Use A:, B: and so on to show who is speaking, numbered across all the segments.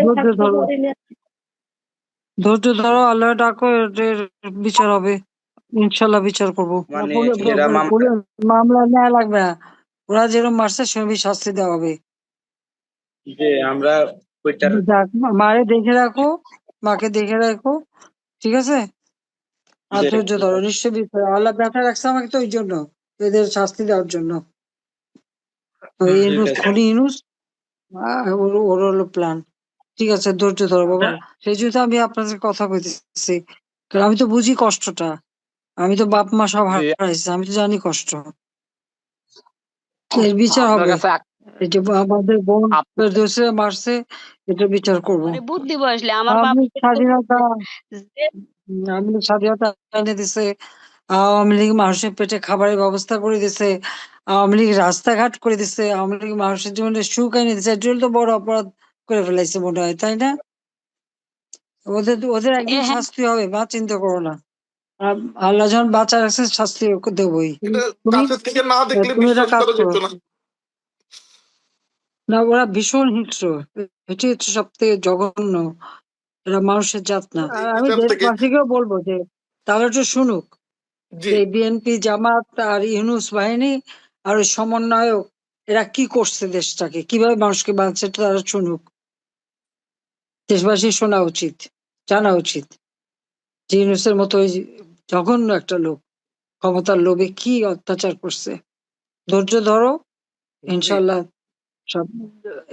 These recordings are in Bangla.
A: ধৈর্য ধরো। ধৈর্য ধরো আল্লাহ ডাকো এর বিচার হবে। ইনশাল্লাহ বিচার করব।
B: মানে মামলা
A: নেওয়া লাগবে না। ওরা যেরকম মারছে সেরকম শাস্তি দেওয়া হবে।
B: যে আমরা
A: মারে দেখে রাখো মাকে দেখে রাখো ঠিক আছে? আর ধৈর্য ধরো নিশ্চয় বিচার আল্লাহ ব্যথা রাখছে আমাকে তো ওই জন্য এদের শাস্তি দেওয়ার জন্য। ইনুস খুনি ইনুস ওর ওর হলো প্ল্যান ঠিক আছে ধৈর্য ধরো বাবা। সেই জন্য তো আমি আপনাদের কথা কইতেছি। কারণ আমি তো বুঝি কষ্টটা। আমি তো বাপ মা সব হারাইছি আমি তো জানি কষ্ট। এর বিচার হবে। আমাদের বোন মারছে এটা বিচার করব।
C: মানে বুদ্ধি বসলে আমার
A: স্বাধীনতা আমি স্বাধীনতা এনে দিছে। আওয়ামী লীগ মানুষের পেটে খাবারের ব্যবস্থা করে দিছে। আওয়ামী লীগ রাস্তাঘাট করে দিছে। আওয়ামী লীগ মানুষের জীবনে সুখ এনে দিছে। এর জন্য তো বড় অপরাধ। করে ফেলাইছে মনে হয় তাই না? ওদের ওদের একদিন
C: হ্যাঁ।
A: শাস্তি হবে বা চিন্তা করো না। আল্লাহ যখন বাঁচা রাখছে শাস্তি দেবই। তুমি
D: না
A: এটা কাজ
D: করো। না।
A: না ওরা ভীষণ হিংস্র। এটি হচ্ছে সব থেকে জঘন্য। এরা মানুষের জাত না। আমি দেশবাসীকেও বলব যে তারা একটু শুনুক। যে বিএনপি জামাত আর ইউনুস বাহিনী আর ওই সমন্বয়ক এরা কি করছে দেশটাকে? কীভাবে মানুষকে বাঁচছে তারা শুনুক। দেশবাসী শোনা উচিত, জানা উচিত। যে ইউনুসের মতো ওই জঘন্য একটা লোক, ক্ষমতার লোভে কি অত্যাচার করছে? ধৈর্য ধরো ইনশাল্লাহ সব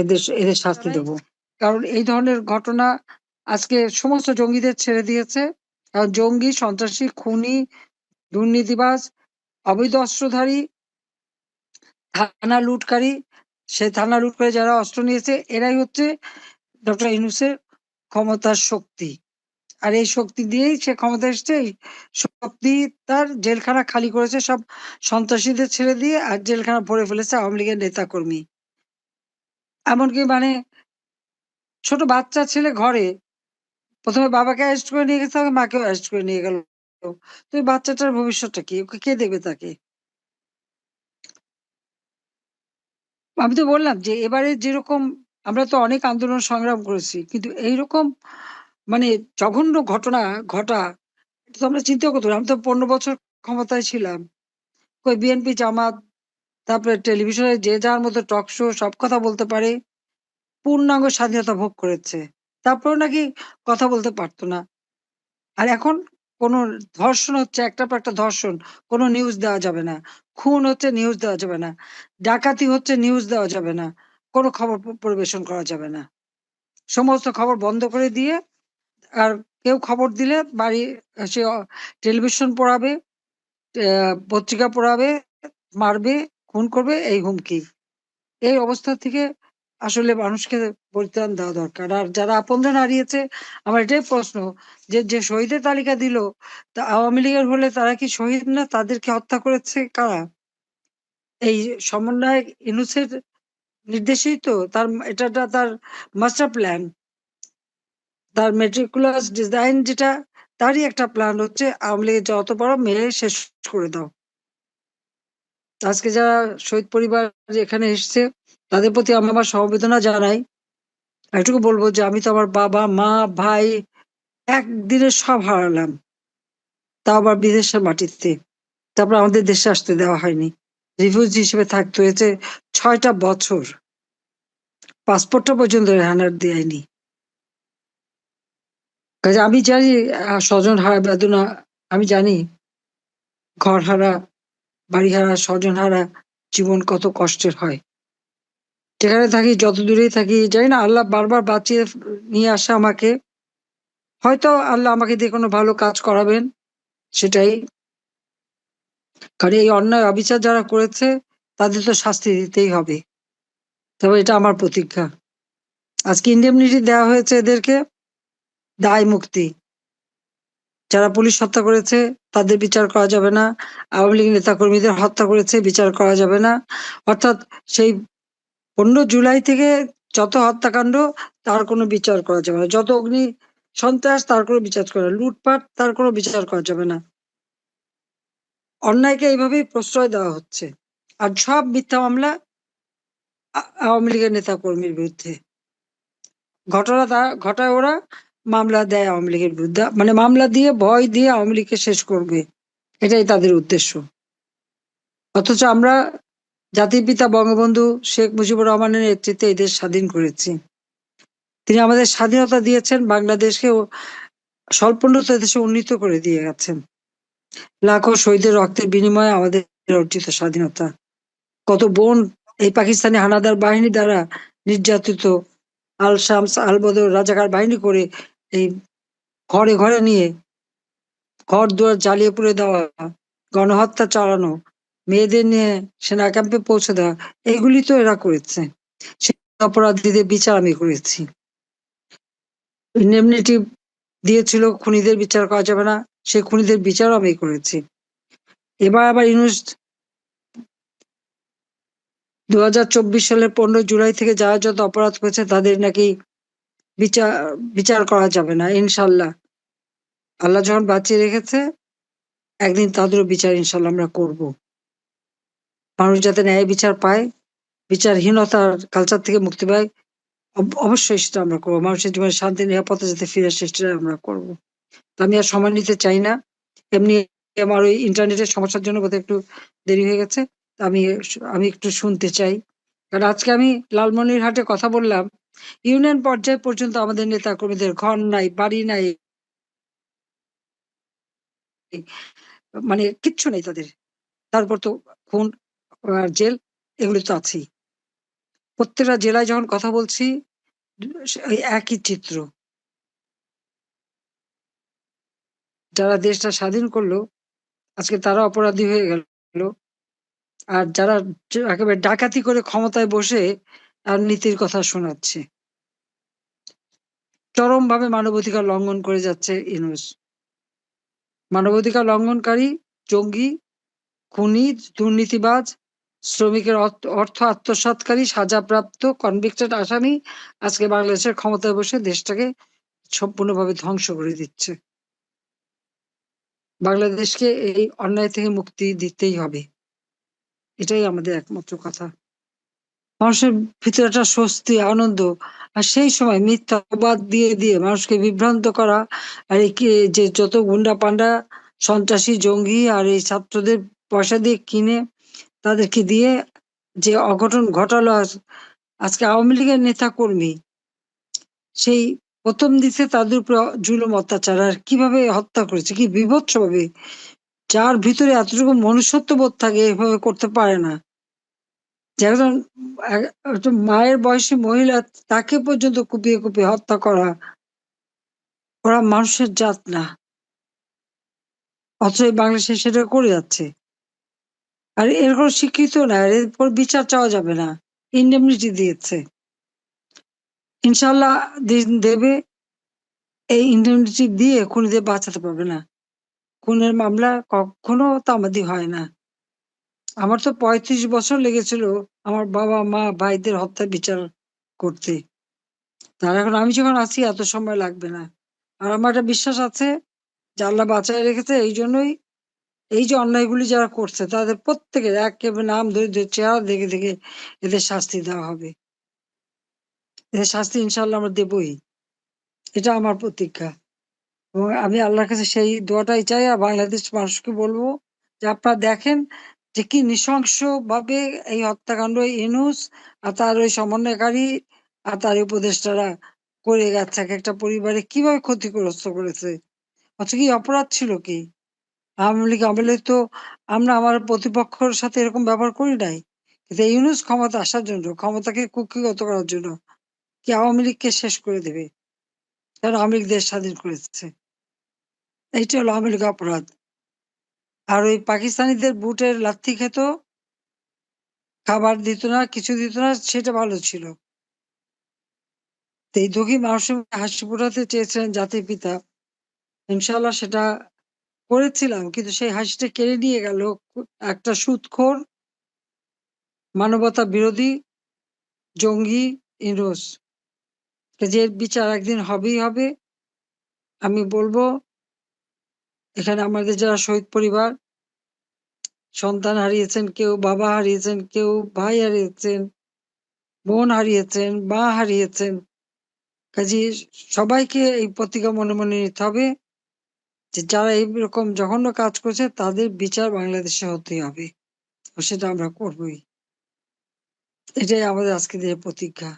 A: এদের এদের শাস্তি দেব। কারণ এই ধরনের ঘটনা আজকে সমস্ত জঙ্গিদের ছেড়ে দিয়েছে। কারণ জঙ্গি, সন্ত্রাসী, খুনি, দুর্নীতিবাজ, অবৈধ অস্ত্রধারী, থানা লুটকারী, সে থানা লুট করে যারা অস্ত্র নিয়েছে, এরাই হচ্ছে ডক্টর ইউনুসের ক্ষমতার শক্তি। আর এই শক্তি দিয়েই সে ক্ষমতা এসছে শক্তি তার জেলখানা খালি করেছে সব সন্ত্রাসীদের ছেড়ে দিয়ে আর জেলখানা ভরে ফেলেছে আওয়ামী লীগের নেতা কর্মী এমনকি মানে ছোট বাচ্চা ছেলে ঘরে প্রথমে বাবাকে অ্যারেস্ট করে নিয়ে গেছে আবার মাকেও অ্যারেস্ট করে নিয়ে গেল। তো এই বাচ্চাটার ভবিষ্যৎটা কি? ওকে কে দেখবে তাকে? আমি তো বললাম যে এবারে যেরকম আমরা তো অনেক আন্দোলন সংগ্রাম করেছি, কিন্তু এইরকম মানে জঘন্য ঘটনা ঘটা, এটা তো আমরা চিন্তা করতে। আমি তো পনেরো বছর ক্ষমতায় ছিলাম। কই বিএনপি জামাত, তারপরে টেলিভিশনে যে যার মতো টক শো সব কথা বলতে পারে, পূর্ণাঙ্গ স্বাধীনতা ভোগ করেছে। তারপরেও নাকি কথা বলতে পারতো না। আর এখন কোন ধর্ষণ হচ্ছে, একটা পর একটা ধর্ষণ, কোনো নিউজ দেওয়া যাবে না। খুন হচ্ছে নিউজ দেওয়া যাবে না। ডাকাতি হচ্ছে নিউজ দেওয়া যাবে না। কোনো খবর পরিবেশন করা যাবে না। সমস্ত খবর বন্ধ করে দিয়ে আর কেউ খবর দিলে বাড়ি সে টেলিভিশন পড়াবে পত্রিকা পড়াবে, মারবে, খুন করবে, এই হুমকি। এই অবস্থা থেকে আসলে মানুষকে পরিত্রাণ দেওয়া দরকার। আর যারা আপনজন হারিয়েছে, আমার এটাই প্রশ্ন, যে যে শহীদের তালিকা দিল, তা আওয়ামী লীগের হলে তারা কি শহীদ না তাদেরকে হত্যা করেছে কারা? এই সমন্বয় ইনুসের নির্দেশেই তো তার এটা তার মাস্টার প্ল্যান তার মেট্রিকুলাস ডিজাইন যেটা, তারই একটা প্ল্যান হচ্ছে, আওয়ামী লীগের যত বড় মেরে শেষ করে দাও। আজকে যারা শহীদ পরিবার এখানে এসেছে, তাদের প্রতি আমি আমার সমবেদনা জানাই। এটুকু বলব যে, আমি তো আমার বাবা, মা, ভাই একদিনে সব হারালাম। তা আবার বিদেশের মাটিতে। তারপর আমাদের দেশে আসতে দেওয়া হয়নি। রিফিউজি হিসেবে থাকতে হয়েছে ছয়টা বছর। পাসপোর্টটা পর্যন্ত রেহানার দেয়নি। কাজে আমি জানি স্বজন হারা বেদনা, আমি জানি, ঘর হারা, বাড়ি হারা, স্বজন হারা, জীবন কত কষ্টের হয়। যেখানে থাকি, যত দূরেই থাকি, জানি না, আল্লাহ বারবার বাঁচিয়ে নিয়ে আসে আমাকে। হয়তো আল্লাহ আমাকে দিয়ে কোনো ভালো কাজ করাবেন, সেটাই। কারণ এই অন্যায়, অবিচার যারা করেছে, তাদের তো শাস্তি দিতেই হবে। তবে এটা আমার প্রতিজ্ঞা আজকে ইন্ডেমনিটি দেওয়া হয়েছে এদেরকে দায় মুক্তি। যারা পুলিশ হত্যা করেছে, তাদের বিচার করা যাবে না। আওয়ামী লীগ নেতাকর্মীদের হত্যা করেছে, বিচার করা যাবে না। অর্থাৎ সেই পনেরো জুলাই থেকে যত হত্যাকাণ্ড, তার কোনো বিচার করা যাবে না। যত অগ্নি সন্ত্রাস, তার কোনো বিচার করা লুটপাট, তার কোনো বিচার করা যাবে না। অন্যায়কে এইভাবেই প্রশ্রয় দেওয়া হচ্ছে। আর সব মিথ্যা মামলা আওয়ামী লীগের নেতা কর্মীর বিরুদ্ধে। ঘটনা তা, ঘটায় ওরা, মামলা দেয় আওয়ামী লীগের বিরুদ্ধে। মানে মামলা দিয়ে, ভয় দিয়ে আওয়ামী লীগকে শেষ করবে। এটাই তাদের উদ্দেশ্য। অথচ আমরা জাতির পিতা বঙ্গবন্ধু শেখ মুজিবুর রহমানের নেতৃত্বে এই দেশ স্বাধীন করেছি। তিনি আমাদের স্বাধীনতা দিয়েছেন বাংলাদেশকে স্বল্পোন্নত দেশে উন্নীত করে দিয়ে গেছেন। লাখো শহীদের রক্তের বিনিময়ে আমাদের অর্জিত স্বাধীনতা। কত বোন এই পাকিস্তানি হানাদার বাহিনী দ্বারা নির্যাতিত আল শামস আল বদর রাজাকার বাহিনী করে এই ঘরে ঘরে নিয়ে ঘর দুয়ার জ্বালিয়ে পুড়ে দেওয়া, গণহত্যা চালানো, মেয়েদের নিয়ে সেনা ক্যাম্পে পৌঁছে দেওয়া, এগুলি তো এরা করেছে। সে অপরাধীদের বিচার আমি করেছি। ইন্ডেমনিটি দিয়েছিল, খুনিদের বিচার করা যাবে না, সেই খুনিদের বিচারও আমি করেছি। এবার আবার ইউনুস দু হাজার চব্বিশ সালের পনেরো জুলাই থেকে যারা যত অপরাধ করেছে তাদের নাকি বিচার বিচার করা যাবে না, ইনশাল্লাহ। আল্লাহ যখন বাঁচিয়ে রেখেছে, একদিন তাদেরও বিচার ইনশাল্লাহ আমরা করব। মানুষ যাতে ন্যায় বিচার পায়, বিচারহীনতার কালচার থেকে মুক্তি পায়, অব- অবশ্যই সেটা আমরা করব। মানুষের জীবনে শান্তি, নিরাপত্তা যাতে ফিরে সেটা আমরা করব। তো আমি আর সময় নিতে চাই না। এমনি আমার ওই ইন্টারনেটের সমস্যার জন্য বোধহয় একটু দেরি হয়ে গেছে। আমি আমি একটু শুনতে চাই। কারণ আজকে আমি লালমনিরহাটে কথা বললাম। ইউনিয়ন পর্যায় পর্যন্ত আমাদের নেতা কর্মীদের ঘর নাই, বাড়ি নাই। মানে কিচ্ছু নেই তাদের। তারপর তো খুন জেল, এগুলো তো আছেই। প্রত্যেকটা জেলায় যখন কথা বলছি একই চিত্র। যারা দেশটা স্বাধীন করল, আজকে তারা অপরাধী হয়ে গেল। আর যারা একেবারে ডাকাতি করে ক্ষমতায় বসে আর নীতির কথা শোনাচ্ছে। চরম ভাবে মানবাধিকার লঙ্ঘন করে যাচ্ছে ইউনুস। মানবাধিকার লঙ্ঘনকারী, জঙ্গি, খুনি, দুর্নীতিবাজ, শ্রমিকের অর্থ- আত্মসাৎকারী সাজাপ্রাপ্ত, কনভিক্টেড আসামি আজকে বাংলাদেশের ক্ষমতায় বসে দেশটাকে সম্পূর্ণভাবে ধ্বংস করে দিচ্ছে। বাংলাদেশকে এই অন্যায় থেকে মুক্তি দিতেই হবে। এটাই আমাদের একমাত্র কথা। মানুষের ভিতরে একটা স্বস্তি, আনন্দ আর সেই সময় মিথ্যা অপবাদ দিয়ে দিয়ে মানুষকে বিভ্রান্ত করা আর এই যে যত গুন্ডা পান্ডা সন্ত্রাসী, জঙ্গি আর এই ছাত্রদের পয়সা দিয়ে কিনে তাদেরকে দিয়ে যে অঘটন ঘটালো আজ- আজকে আওয়ামী লীগের নেতা কর্মী সেই প্রথম দিকে তাদের উপর জুলুম অত্যাচার আর কীভাবে হত্যা করেছে, কি বিভৎস ভাবে যার ভিতরে এতটুকু মনুষ্যত্ব বোধ থাকে, এভাবে করতে পারে না। যে একজন একজন মায়ের বয়সী মহিলা, তাকে পর্যন্ত কুপিয়ে কুপিয়ে হত্যা করা, ওরা মানুষের জাত না। অথচ বাংলাদেশে সেটা করে যাচ্ছে। আর এর কোনো স্বীকৃত না আর এরপর বিচার চাওয়া যাবে না। ইন্ডেমনিটি দিয়েছে। ইনশাল্লাহ দেবে, এই ইন্ডেমনিটি দিয়ে খুনিদের বাঁচাতে পারবে না। খুনের মামলা কখনো তামাদি হয় না। আমার তো পঁয়ত্রিশ বছর লেগেছিল আমার বাবা, মা, ভাইদের হত্যা বিচার করতে। তার এখন আমি যখন আছি, এত সময় লাগবে না। আর আমার একটা বিশ্বাস আছে যে আল্লাহ বাঁচায় রেখেছে, এই জন্যই এই যে অন্যায়গুলি যারা করছে, তাদের প্রত্যেকের একেবারে নাম ধরে ধরে চেহারা দেখে দেখে এদের শাস্তি দেওয়া হবে। এদের শাস্তি ইনশাল্লাহ আমরা দেবই। এটা আমার প্রতিজ্ঞা। এবং আমি আল্লাহর কাছে সেই দোয়াটাই চাই, আর বাংলাদেশ মানুষকে বলব যে আপনারা দেখেন যে কি নৃশংস ভাবে এই হত্যাকাণ্ড ইনুস আর তার ওই সমন্বয়কারী আর তার উপদেষ্টারা করে গেছে একটা পরিবারে কীভাবে ক্ষতিগ্রস্ত করেছে? অথচ কি অপরাধ ছিল কি? আওয়ামী লীগ আমলে তো আমরা আমার প্রতিপক্ষের সাথে এরকম ব্যবহার করি নাই। কিন্তু ইউনুস ক্ষমতা আসার জন্য, ক্ষমতাকে কুক্ষিগত করার জন্য কি আওয়ামী লীগকে শেষ করে দেবে? কারণ আওয়ামী লীগ দেশ স্বাধীন করেছে? এইটা হলো আওয়ামী লীগ অপরাধ। আর ওই পাকিস্তানিদের বুটের লাথি খেত, খাবার দিত না, কিছু দিত না, সেটা ভালো ছিল। এই দুঃখী মানুষের হাসি ফোটাতে চেয়েছিলেন জাতির পিতা। ইনশাল্লাহ সেটা করেছিলাম, কিন্তু সেই হাসিটা কেড়ে নিয়ে গেল একটা সুদখোর মানবতা বিরোধী জঙ্গি ইরোস যে বিচার একদিন হবেই হবে, আমি বলব এখানে আমাদের যারা শহীদ পরিবার সন্তান হারিয়েছেন কেউ বাবা হারিয়েছেন কেউ ভাই হারিয়েছেন বোন হারিয়েছেন মা হারিয়েছেন কাজেই সবাইকে এই পত্রিকা মনে, মনে নিতে হবে যে যারা এইরকম জঘন্য কাজ করছে তাদের বিচার বাংলাদেশে হতে হবে। সেটা আমরা করবই। এটাই আমাদের আজকের দিনের প্রতিজ্ঞা।